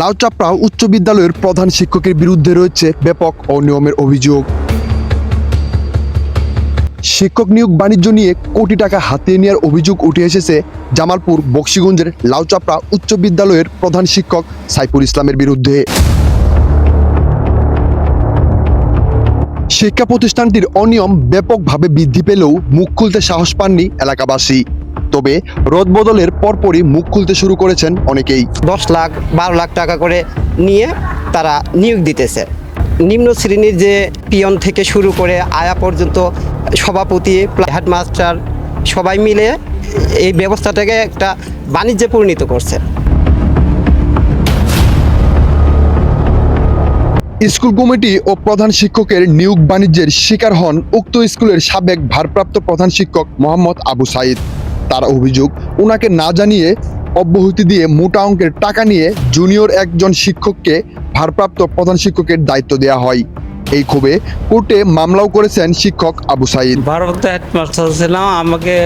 লাউচাপড়া উচ্চ বিদ্যালয়ের প্রধান শিক্ষকের বিরুদ্ধে রয়েছে ব্যাপক অনিয়মের অভিযোগ। শিক্ষক নিয়োগ বাণিজ্য নিয়ে কোটি টাকা হাতিয়ে নেওয়ার অভিযোগ উঠে এসেছে জামালপুর বক্সিগঞ্জের লাউচাপড়া উচ্চ বিদ্যালয়ের প্রধান শিক্ষক সাইফুল ইসলামের বিরুদ্ধে। শিক্ষা প্রতিষ্ঠানটির অনিয়ম ব্যাপকভাবে বৃদ্ধি পেলেও মুখ খুলতে সাহস পাননি এলাকাবাসী। তবে রোদ বদলের পরপরই মুখ খুলতে শুরু করেছেন অনেকেই। দশ লাখ বারো লাখ টাকা করে নিয়ে তারা নিয়োগ দিতেছে। নিম্ন শ্রেণির যে পিয়ন থেকে শুরু করে আয়া পর্যন্ত সভাপতি হেডমাস্টার সবাই মিলে এই ব্যবস্থাটাকে একটা বাণিজ্যে পরিণত করছে। স্কুল কমিটি ও প্রধান শিক্ষকের নিয়োগ বাণিজ্যের শিকার হন উক্ত স্কুলের সাবেক ভারপ্রাপ্ত প্রধান শিক্ষক মোহাম্মদ আবু সাইদ। তার অভিযোগ ওনাকে না জানিয়ে অব্যাহতি দিয়ে মোটা অঙ্কের টাকা নিয়ে জুনিয়র একজন শিক্ষককে ভারপ্রাপ্ত প্রধান শিক্ষকের দায়িত্ব দেওয়া হয়। এই ক্ষোভে কোর্টে মামলাও করেছেন শিক্ষক আবু সাইদ। ভারপ্রাপ্ত হেডমাস্টার ছিলাম, আমাকে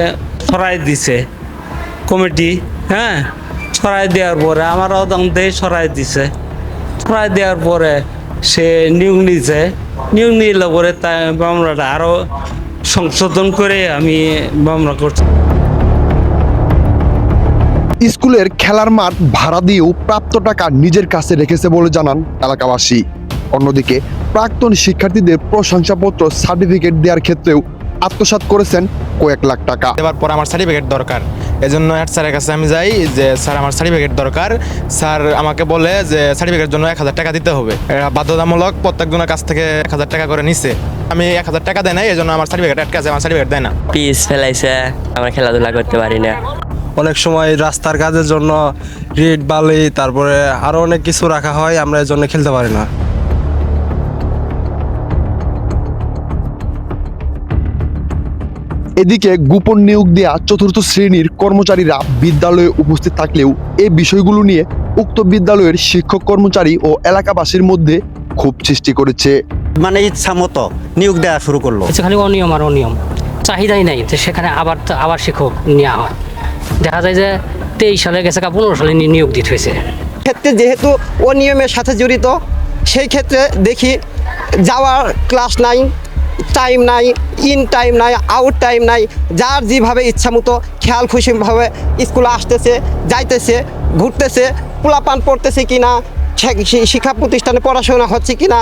সরাই দিছে কমিটি হ্যাঁ? সরাই দেওয়ার পরে আমার অদান্তে সরাই দিছে। সরাই দেওয়ার পরে সে নিয়োগ নিছে নিয়োগ নিলে পরে তাই মামলাটা আরও সংশোধন করে আমি মামলা করছি। স্কুলের খেলার মাঠ ভাড়া দিয়েও প্রাপ্ত টাকা নিজের কাছে রেখেছে বলে জানান এলাকাবাসী। অন্যদিকে প্রাক্তন শিক্ষার্থীদের প্রশংসাপত্র সার্টিফিকেট দেওয়ার ক্ষেত্রেও আত্মসাৎ করেছেন কয়েক লাখ টাকা। দেওয়ার পর আমার সার্টিফিকেট দরকার। এজন্য হেড স্যারের কাছে আমি যাই যে স্যার আমার সার্টিফিকেট দরকার। স্যার আমাকে বলে যে সার্টিফিকেটের জন্য এক হাজার টাকা দিতে হবে। এরা বাধ্যতামূলক প্রত্যেকজনের কাছ থেকে এক হাজার টাকা করে নিছে। আমি এক হাজার টাকা দেয় নাই এই জন্য আমার সার্টিফিকেট আটকে আছে আমার সার্টিফিকেট দেয় না। পিস ফেলাইছে। আমরা খেলাধুলা করতে পারি না। অনেক সময় রাস্তার কাজের জন্য রেড বালি তারপরে আরও অনেক কিছু রাখা হয় আমরা এর জন্য খেলতে পারি না। এদিকে গোপন নিয়োগ দেওয়া চতুর্থ শ্রেণির কর্মচারীরা বিদ্যালয়ে উপস্থিত থাকলেও এই বিষয়গুলো নিয়ে উক্ত বিদ্যালয়ের শিক্ষক কর্মচারী ও এলাকাবাসীর মধ্যে ক্ষোভ সৃষ্টি করেছে। মানে ইচ্ছা মতো নিয়োগ দেওয়া শুরু করল। সেখানে অনিয়ম আর অনিয়ম। চাহিদাই নাই যে সেখানে আবার আবার শিক্ষক নেওয়া হয়। দেখা যায় যে তেইশ সালে গেছে কা পনেরো সালে নিয়োগ দিতে হয়েছে। ক্ষেত্রে যেহেতু অনিয়মের সাথে জড়িত, সেই ক্ষেত্রে দেখি যাওয়ার ক্লাস নাই টাইম নাই ইন টাইম নাই আউট টাইম নাই, যার যেভাবে ইচ্ছা মতো, খেয়াল খুশিভাবে স্কুলে আসতেছে, যাইতেছে, ঘুরতেছে, পোলাপান পড়তেছে কি না শিক্ষা প্রতিষ্ঠানে পড়াশোনা হচ্ছে কি না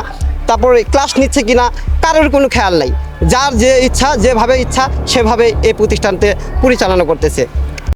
তারপরে ক্লাস নিচ্ছে কি না কারোর কোনো খেয়াল নাই। যার যে ইচ্ছা, যেভাবে ইচ্ছা, সেভাবে এই প্রতিষ্ঠানতে পরিচালনা করতেছে।